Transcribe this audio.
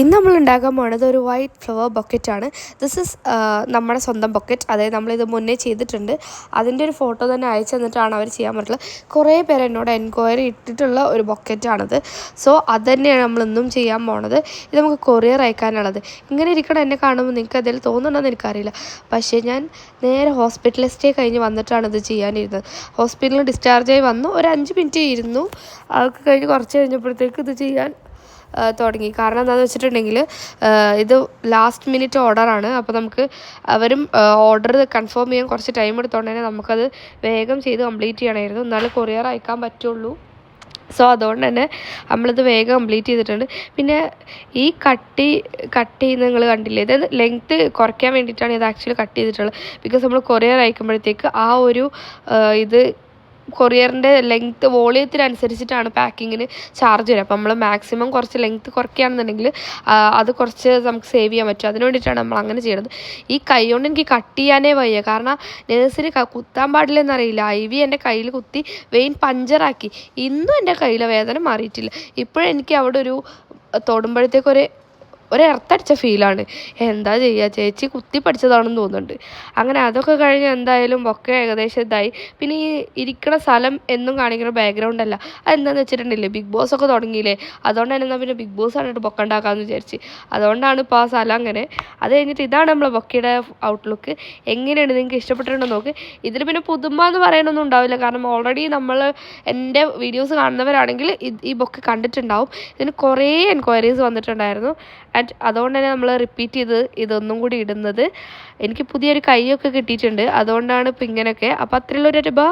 ഇന്ന് നമ്മൾ ഉണ്ടാക്കാൻ പോകുന്നത് ഒരു വൈറ്റ് ഫ്ലവർ ബൊക്കറ്റാണ് ദിസ് ഇസ് നമ്മുടെ സ്വന്തം ബൊക്കറ്റ് അതായത് നമ്മളിത് മുന്നേ ചെയ്തിട്ടുണ്ട്. അതിന്റെ ഒരു ഫോട്ടോ തന്നെ അയച്ചു തന്നിട്ടാണ് അവർ ചെയ്യാൻ പറ്റുള്ളത് കുറേ പേർ എന്നോട് എൻക്വയറി ഇട്ടിട്ടുള്ള ഒരു ബൊക്കറ്റാണത് സോ അത് തന്നെയാണ് നമ്മളിന്നും ചെയ്യാൻ പോണത്. ഇത് നമുക്ക് കൊറിയർ അയക്കാനുള്ളത്. ഇങ്ങനെ ഇരിക്കണം എന്നെ കാണുമ്പോൾ നിങ്ങൾക്ക് അതിൽ തോന്നുന്നുണ്ടെന്ന് എനിക്കറിയില്ല. പക്ഷേ ഞാൻ നേരെ ഹോസ്പിറ്റൽ സ്റ്റേ കഴിഞ്ഞ് വന്നിട്ടാണ് ഇത് ചെയ്യാനിരുന്നത്. ഹോസ്പിറ്റലിൽ ഡിസ്ചാർജ് ആയി വന്നു. ഒരു അഞ്ച് മിനിറ്റ് ഇരുന്നു. അതൊക്കെ കഴിഞ്ഞ് കുറച്ച് കഴിഞ്ഞപ്പോഴത്തേക്ക് ഇത് ചെയ്യാൻ തുടങ്ങി. കാരണം എന്താണെന്ന് വെച്ചിട്ടുണ്ടെങ്കിൽ ഇത് ലാസ്റ്റ് മിനിറ്റ് ഓർഡറാണ് അപ്പോൾ നമുക്ക് അവരും ഓർഡർ കൺഫേം ചെയ്യാൻ കുറച്ച് ടൈം എടുത്തോണ്ട് തന്നെ നമുക്കത് വേഗം ചെയ്ത് കംപ്ലീറ്റ് ചെയ്യണമായിരുന്നു. എന്നാലും കൊറിയർ അയക്കാൻ പറ്റുള്ളൂ. സോ അതുകൊണ്ട് തന്നെ നമ്മളിത് വേഗം കംപ്ലീറ്റ് ചെയ്തിട്ടുണ്ട്. പിന്നെ ഈ കട്ടി കട്ട് ചെയ്യുന്നത് നിങ്ങൾ കണ്ടില്ലേ? ഇത് ലെങ്ത്ത് കുറയ്ക്കാൻ വേണ്ടിയിട്ടാണ് ഇത് ആക്ച്വലി കട്ട് ചെയ്തിട്ടുള്ളത്. ബിക്കോസ് നമ്മൾ കൊറിയർ അയക്കുമ്പോഴത്തേക്ക് ആ ഒരു ഇത് കൊറിയറിന്റെ ലെങ്ത്ത് വോളിയത്തിനനുസരിച്ചിട്ടാണ് പാക്കിങ്ങിന് ചാർജ് വരിക. അപ്പോൾ നമ്മൾ മാക്സിമം കുറച്ച് ലെങ്ത്ത് കുറയ്ക്കുകയാണെന്നുണ്ടെങ്കിൽ അത് കുറച്ച് നമുക്ക് സേവ് ചെയ്യാൻ പറ്റും. അതിന് വേണ്ടിയിട്ടാണ് നമ്മൾ അങ്ങനെ ചെയ്യുന്നത് ഈ കൈ കൊണ്ട് എനിക്ക് കട്ട് ചെയ്യാനേ വയ്യ. കാരണം നേഴ്സിന് കുത്താൻ പാടില്ലെന്നറിയില്ല. ഐ വി എന്റെ കയ്യിൽ കുത്തി വെയിൻ പഞ്ചറാക്കി ഇന്നും എന്റെ കയ്യിലെ വേദന മാറിയിട്ടില്ല. ഇപ്പോഴെനിക്ക് അവിടെ ഒരു തൊടുമ്പോഴത്തേക്കൊരു ഒരു എർത്തടിച്ച ഫീലാണ്. എന്താ ചെയ്യുക ചേച്ചി കുത്തി പഠിച്ചതാണെന്ന് തോന്നുന്നുണ്ട്. അങ്ങനെ അതൊക്കെ കഴിഞ്ഞ് എന്തായാലും ഒക്കെ ഏകദേശം ഇതായി. പിന്നെ ഈ ഇരിക്കുന്ന സ്ഥലം എന്നും കാണിക്കുന്ന ബാക്ക്ഗ്രൗണ്ട് അല്ല. അതെന്താണെന്ന് വെച്ചിട്ടുണ്ടല്ലേ ബിഗ് ബോസ് ഒക്കെ തുടങ്ങിയില്ലേ? അതുകൊണ്ട് തന്നെ എന്നാൽ പിന്നെ ബിഗ് ബോസ് കണ്ടിട്ട് ബൊക്ക ഉണ്ടാക്കാമെന്ന് വിചാരിച്ച്. അതുകൊണ്ടാണ് ഇപ്പോൾ ആ സ്ഥലം അങ്ങനെ. അത് കഴിഞ്ഞിട്ട് ഇതാണ് നമ്മളെ ബൊക്കയുടെ ഔട്ട്ലുക്ക് എങ്ങനെയാണ് നിങ്ങൾക്ക് ഇഷ്ടപ്പെട്ടിട്ടുണ്ടോ നോക്ക്. ഇതിൽ പിന്നെ പുതുമ എന്ന് പറയാനൊന്നും ഉണ്ടാവില്ല. കാരണം ഓൾറെഡി നമ്മൾ എന്റെ വീഡിയോസ് കാണുന്നവരാണെങ്കിൽ ഈ ബൊക്കെ കണ്ടിട്ടുണ്ടാവും. ഇതിന് കുറേ എൻക്വയറീസ് വന്നിട്ടുണ്ടായിരുന്നു. ആൻഡ് അതുകൊണ്ട് തന്നെ നമ്മൾ റിപ്പീറ്റ് ചെയ്ത് ഇതൊന്നും കൂടി ഇടുന്നത്. എനിക്ക് പുതിയൊരു കൈയൊക്കെ കിട്ടിയിട്ടുണ്ട്. അതുകൊണ്ടാണ് ഇപ്പം ഇങ്ങനെയൊക്കെ. അപ്പോൾ അത്രയുള്ളൊരു ബാ